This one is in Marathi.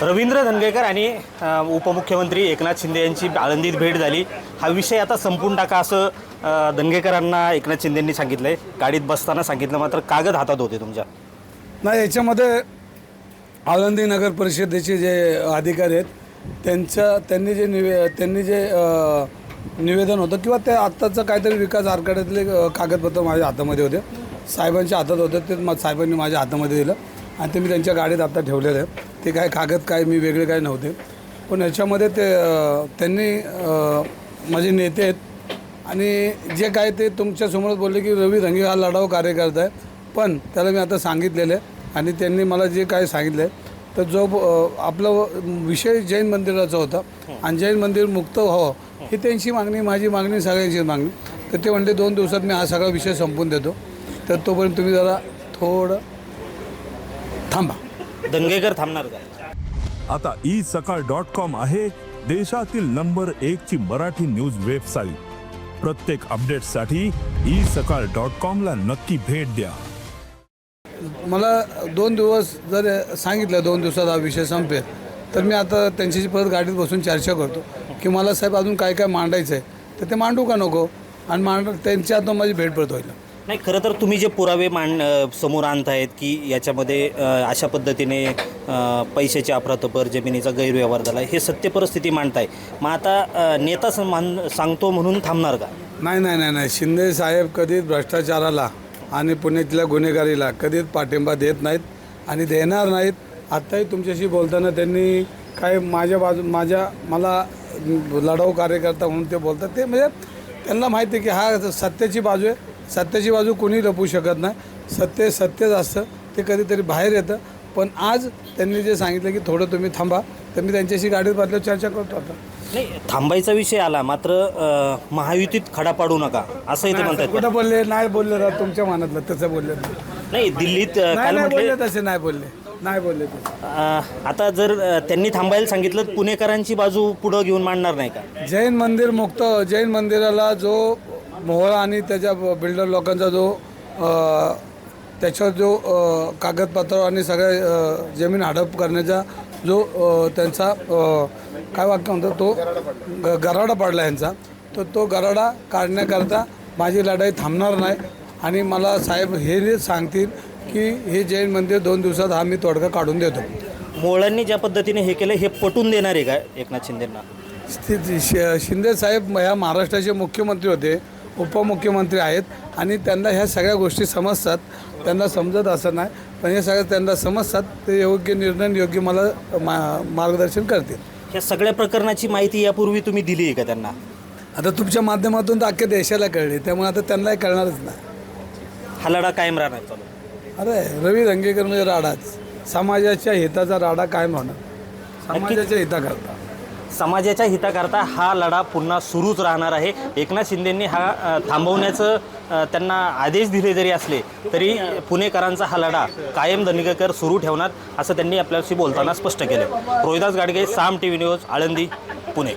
रवींद्र धनगेकर आणि उपमुख्यमंत्री एकनाथ शिंदे यांची आळंदीत भेट झाली. हा विषय आता संपून टाका असं धनगेकरांना एकनाथ शिंदेंनी सांगितलं आहे गाडीत बसताना सांगितलं मात्र कागद हातात होते तुमच्या. नाही याच्यामध्ये आळंदी नगर परिषदेचे जे अधिकारी आहेत त्यांच्या त्यांनी जे निवे त्यांनी जे निवेदन होतं किंवा त्या आत्ताचं काहीतरी विकास आराखड्यातले कागदपत्र माझ्या हातामध्ये होते. साहेबांच्या हातात होते ते साहेबांनी माझ्या हातामध्ये दिलं आणि ते मी त्यांच्या गाडीत आत्ता ठेवलेलं आहे. ते काय कागद काय मी वेगळे काय नव्हते. पण याच्यामध्ये ते त्यांनी माझे नेते आहेत. आणि जे काय ते तुमच्यासमोरच बोलले की रवी रंगे हा लढाऊ कार्यकर्ता आहे. पण त्याला मी आता सांगितलेलं आहे. आणि त्यांनी मला जे काय सांगितलं आहे तर जो आपला विषय जैन मंदिराचा होता. आणि जैन मंदिर मुक्त व्हावं ही त्यांची मागणी माझी मागणी सगळ्यांची मागणी. तर ते म्हणले दोन दिवसात मी हा सगळा विषय संपून देतो. तर तोपर्यंत तुम्ही जरा थोडं थांबा. धनगेकर थांबणार का? आता ई सकाळ डॉट कॉम आहे देशातील नंबर एक ची मराठी न्यूज वेबसाईट. प्रत्येक अपडेटसाठी ई सकाळ डॉट कॉम ला नक्की भेट द्या. मला दोन दिवस जर सांगितलं दोन दिवसात हा विषय संपेल तर मी आता त्यांच्याशी परत गाडीत बसून चर्चा करतो की मला साहेब अजून काय काय मांडायचं आहे तर ते मांडू का नको? आणि मांड त्यांच्या हातून माझी भेट परत होईल. नाही खरं तर तुम्ही जे पुरावे मांड समोर आणत आहेत की याच्यामध्ये अशा पद्धतीने पैशाची अफरातफर जमिनीचा गैरव्यवहार झाला हे सत्य परिस्थिती मांडताय. मग आता नेता मान सांगतो म्हणून थांबणार का? नाही नाही नाही नाही. शिंदे साहेब कधीच भ्रष्टाचाराला आणि पुण्यातल्या गुन्हेगारीला कधीच पाठिंबा देत नाहीत आणि देणार नाहीत. आत्ताही तुमच्याशी बोलताना त्यांनी काय माझ्या बाजू माझ्या मला लढाऊ कार्यकर्ता म्हणून ते बोलतात. ते म्हणजे त्यांना माहिती आहे की हा सत्याची बाजू आहे. सत्याची बाजू कोणी लपवू शकत नाही. सत्य सत्यच असतं. ते कधीतरी बाहेर येतं. पण आज त्यांनी जे सांगितलं की थोडं तुम्ही थांबा. तर मी त्यांच्याशी गाडीत बसल्यावर चर्चा करतो आता. नाही थांबायचा विषय आला. मात्र महायुतीत खडा पाडू नका. असंही ते म्हणतात. कुठं बोलले? नाही बोलले राव. तुमच्या मनातलं तसं बोलले नाही दिल्लीत नाही काल नाही म्हटले बोलले तसे नाही बोलले. नाही बोलले तसे अ, आता जर अ, त्यांनी थांबायला सांगितलं पुणेकरांची बाजू पुढं घेऊन मांडणार नाही का? जैन मंदिर मुक्त जैन मंदिराला जो मोहळा आणि त्याच्या बिल्डर लोकांचा जो त्याच्यावर जो कागदपत्र आणि सगळ्या जमीन हडप करण्याचा जो त्यांचा काय वाक्य म्हणतो तो ग- गराडा पडला यांचा तर तो गराडा काढण्याकरता माझी लढाई थांबणार नाही. आणि मला साहेब हे सांगतील की हे जैन मंदिर दोन दिवसात हा मी तोडगा काढून देतो. मोहळांनी ज्या पद्धतीने हे केलं हे पटून देणार आहे का एकनाथ शिंदेंना? शिंदे साहेब ह्या महाराष्ट्राचे मुख्यमंत्री होते. उपमुख्यमंत्री आहेत आणि त्यांना ह्या सगळ्या गोष्टी समजतात. त्यांना समजत असं नाही पण हे सगळं त्यांना समजतात ते योग्य निर्णय योग्य मला मा मार्गदर्शन करतील. ह्या सगळ्या प्रकरणाची माहिती यापूर्वी तुम्ही दिली आहे का त्यांना? आता तुमच्या माध्यमातून तर अख्ख्या देशाला कळली त्यामुळे आता त्यांनाही कळणारच नाही. हा लढा कायम राहणार चालू. अरे रवी रंगेकर म्हणजे राडाच. समाजाच्या हिताचा राडा कायम होणार. समाजाच्या हिताकरता. समाजाच्या हिताकरता हा लढा पुन्हा सुरूच राहणार आहे. एकनाथ शिंदेंनी हा थांबवण्याचं त्यांना आदेश दिले जरी असले तरी पुणेकरांचा हा लढा कायम दनिकेकर सुरू ठेवणार असं त्यांनी आपल्याशी बोलताना स्पष्ट केलं. Rohidas Gadge Saam T V news Alandi Pune.